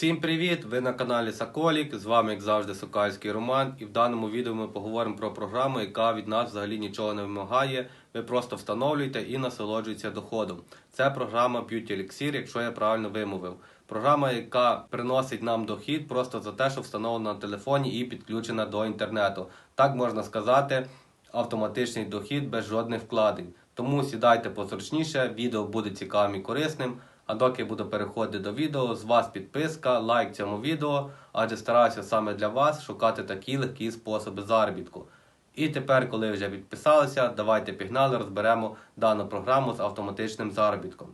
Всім привіт! Ви на каналі Соколік. З вами, як завжди, Сокальський Роман. І в даному відео ми поговоримо про програму, яка від нас взагалі нічого не вимагає. Ви просто встановлюєте і насолоджуєтеся доходом. Це програма Beauty Elixir, якщо я правильно вимовив. Програма, яка приносить нам дохід просто за те, що встановлена на телефоні і підключена до інтернету. Так можна сказати, автоматичний дохід без жодних вкладень. Тому сідайте позручніше, відео буде цікавим і корисним. А доки буду переходити до відео, з вас підписка, лайк цьому відео, адже стараюся саме для вас шукати такі легкі способи заробітку. І тепер, коли вже підписалися, давайте пігнали, розберемо дану програму з автоматичним заробітком.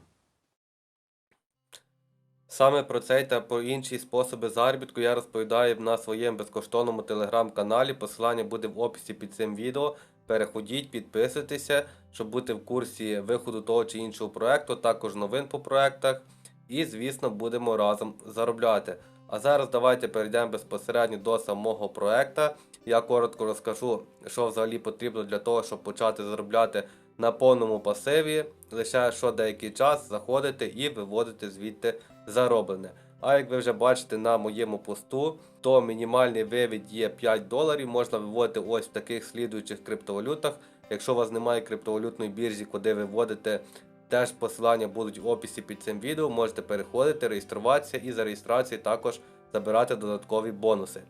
Саме про цей та про інші способи заробітку я розповідаю на своєму безкоштовному телеграм-каналі. Посилання буде в описі під цим відео. Переходіть, підписуйтеся, щоб бути в курсі виходу того чи іншого проекту, також новин по проектах. І, звісно, будемо разом заробляти. А зараз давайте перейдемо безпосередньо до самого проекту. Я коротко розкажу, що взагалі потрібно для того, щоб почати заробляти на повному пасиві. Лише що деякий час заходити і виводити звідти зароблене. А як ви вже бачите на моєму посту, то мінімальний вивід є 5 доларів. Можна виводити ось в таких слідуючих криптовалютах. Якщо у вас немає криптовалютної біржі, куди виводите, теж посилання будуть в описі під цим відео. Можете переходити, реєструватися і за реєстрацією також забирати додаткові бонуси.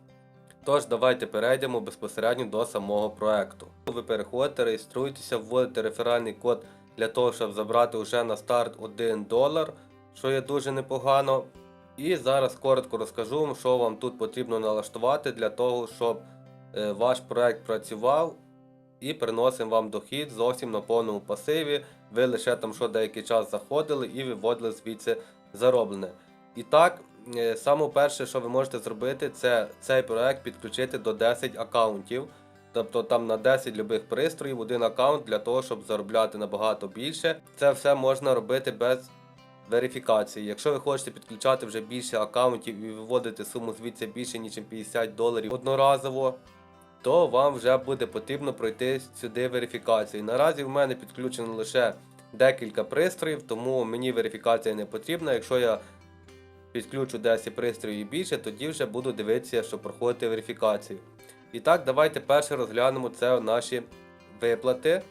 Тож, давайте перейдемо безпосередньо до самого проекту. Ви переходите, реєструєтеся, вводите реферальний код для того, щоб забрати вже на старт 1 долар, що є дуже непогано. І зараз коротко розкажу вам, що вам тут потрібно налаштувати для того, щоб е, ваш проект працював і приносив вам дохід зовсім на повному пасиві. Ви лише там що деякий час заходили і виводили звідси зароблене. І так, е, саме перше, що ви можете зробити, це цей проект підключити до 10 аккаунтів. Тобто там на 10 любих пристроїв один аккаунт для того, щоб заробляти набагато більше. Це все можна робити без верифікації. Якщо ви хочете підключати вже більше аккаунтів і виводити суму звідси більше, ніж 50 доларів одноразово, то вам вже буде потрібно пройти сюди верифікацію. Наразі в мене підключено лише декілька пристроїв, тому мені верифікація не потрібна. Якщо я підключу 10 пристроїв і більше, тоді вже буду дивитися, що проходити верифікацію. І так, давайте перше розглянемо це наші виплати.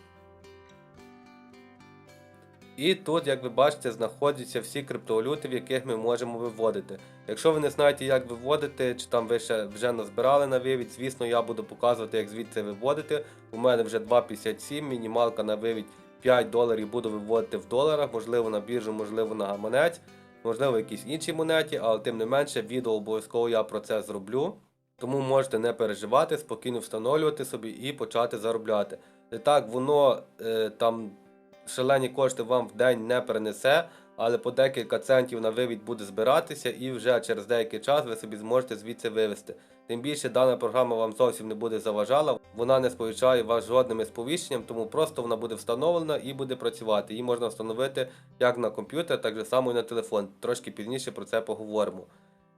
І тут, як ви бачите, знаходяться всі криптовалюти, в яких ми можемо виводити. Якщо ви не знаєте, як виводити, чи там ви ще вже назбирали на вивід, звісно, я буду показувати, як звідси виводити. У мене вже 2,57, мінімалка на вивід 5 доларів буду виводити в доларах, можливо на біржу, можливо на гаманець, можливо, в якійсь іншій монеті, але тим не менше, відео обов'язково я про це зроблю. Тому можете не переживати, спокійно встановлювати собі і почати заробляти. І так, воно е, там шалені кошти вам в день не принесе, але по декілька центів на вивід буде збиратися, і вже через деякий час ви собі зможете звідси вивести. Тим більше дана програма вам зовсім не буде заважала, вона не сповіщає вас жодним сповіщенням, тому просто вона буде встановлена і буде працювати. Її можна встановити як на комп'ютер, так само і на телефон. Трошки пізніше про це поговоримо.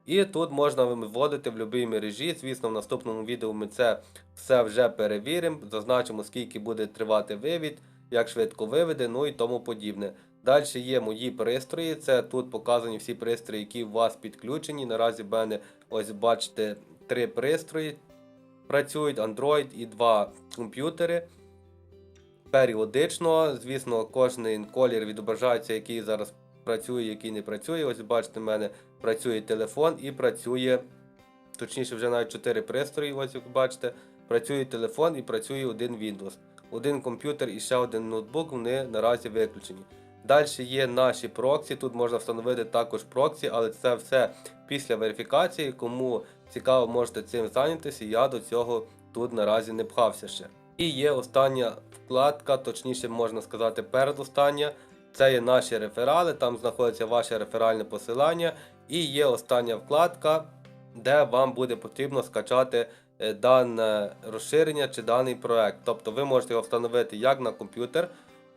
І тут можна виводити в будь-якій мережі. Звісно, в наступному відео ми це все вже перевіримо, зазначимо, скільки буде тривати вивід, як швидко виведе, ну і тому подібне. Далі є мої пристрої. Це тут показані всі пристрої, які у вас підключені. Наразі в мене, ось бачите, три пристрої працюють: Android і два комп'ютери. Періодично, звісно, кожен колір відображається, який зараз працює, який не працює. Ось бачите, в мене працює телефон і працює, точніше, вже навіть 4 пристрої, ось як бачите, працює телефон і працює один Windows. Один комп'ютер і ще один ноутбук, вони наразі виключені. Далі є наші проксі, тут можна встановити також проксі, але це все після верифікації. Кому цікаво, можете цим зайнятися, я до цього тут наразі не пхався ще. І є остання вкладка, точніше можна сказати, передостання. Це є наші реферали, там знаходиться ваше реферальне посилання. І є остання вкладка, де вам буде потрібно скачати дане розширення чи даний проект. Тобто ви можете його встановити як на комп'ютер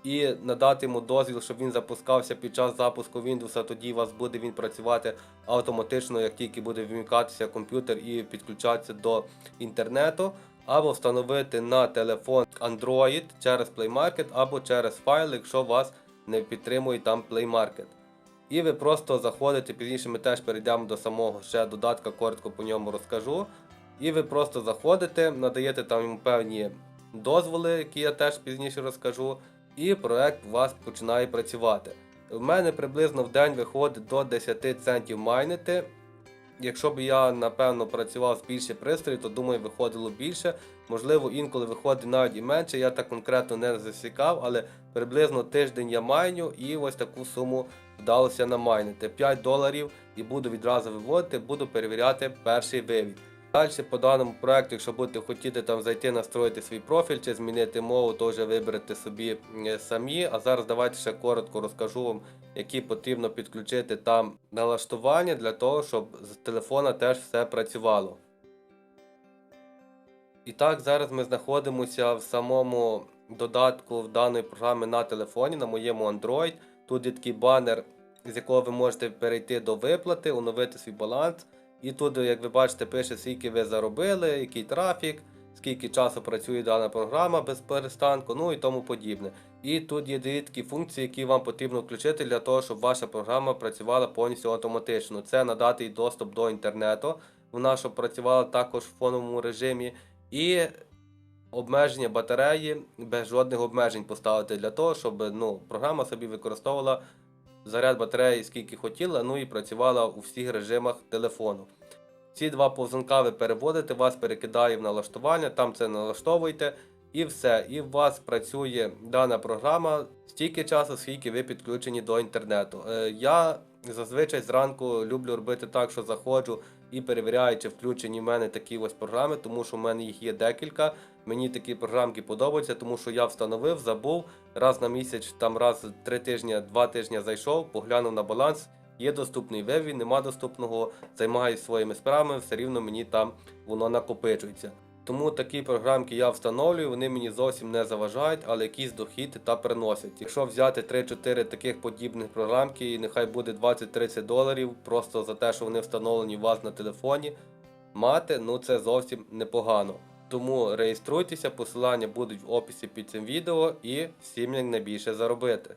і надати йому дозвіл, щоб він запускався під час запуску Windows, тоді у вас буде він працювати автоматично, як тільки буде вмикатися комп'ютер і підключатися до інтернету. Або встановити на телефон Android через Play Market, або через файл, якщо вас не підтримує там Play Market. І ви просто заходите, пізніше ми теж перейдемо до самого ще додатка, коротко по ньому розкажу. І ви просто заходите, надаєте там йому певні дозволи, які я теж пізніше розкажу, і проект у вас починає працювати. У мене приблизно в день виходить до 10 центів майнити. Якщо б я напевно працював з більше пристроїв, то думаю, виходило більше. Можливо, інколи виходить навіть і менше. Я так конкретно не засікав, але приблизно тиждень я майню і ось таку суму вдалося намайнити. 5 доларів і буду відразу виводити, буду перевіряти перший вивід. Далі по даному проекту, якщо будете хотіти там зайти, настроїти свій профіль чи змінити мову, то вже виберете собі е, самі. А зараз давайте ще коротко розкажу вам, які потрібно підключити там налаштування для того, щоб з телефона теж все працювало. І так, зараз ми знаходимося в самому додатку в даної програми на телефоні, на моєму Android. Тут є такий банер, з якого ви можете перейти до виплати, оновити свій баланс. І тут, як ви бачите, пише, скільки ви заробили, який трафік, скільки часу працює дана програма без перестанку, ну і тому подібне. І тут є такі функції, які вам потрібно включити для того, щоб ваша програма працювала повністю автоматично. Це надати їй доступ до інтернету, вона щоб працювала також в фоновому режимі. І обмеження батареї без жодних обмежень поставити для того, щоб ну, програма собі використовувала заряд батареї скільки хотіла, ну і працювала у всіх режимах телефону. Ці два повзунка ви переводите, вас перекидає в налаштування, там це налаштовуєте і все. І у вас працює дана програма стільки часу, скільки ви підключені до інтернету. Е, я зазвичай зранку люблю робити так, що заходжу і перевіряю, чи включені в мене такі ось програми, тому що в мене їх є декілька. Мені такі програмки подобаються, тому що я встановив, забув раз на місяць, там раз три тижні, два тижні зайшов, поглянув на баланс. Є доступний виві, нема доступного, займаюся своїми справами, все рівно мені там воно накопичується. Тому такі програмки я встановлюю, вони мені зовсім не заважають, але якийсь дохід та приносять. Якщо взяти 3-4 таких подібних програмки, і нехай буде 20-30 доларів, просто за те, що вони встановлені у вас на телефоні, мати, ну це зовсім непогано. Тому реєструйтеся, посилання будуть в описі під цим відео і всім як найбільше заробити.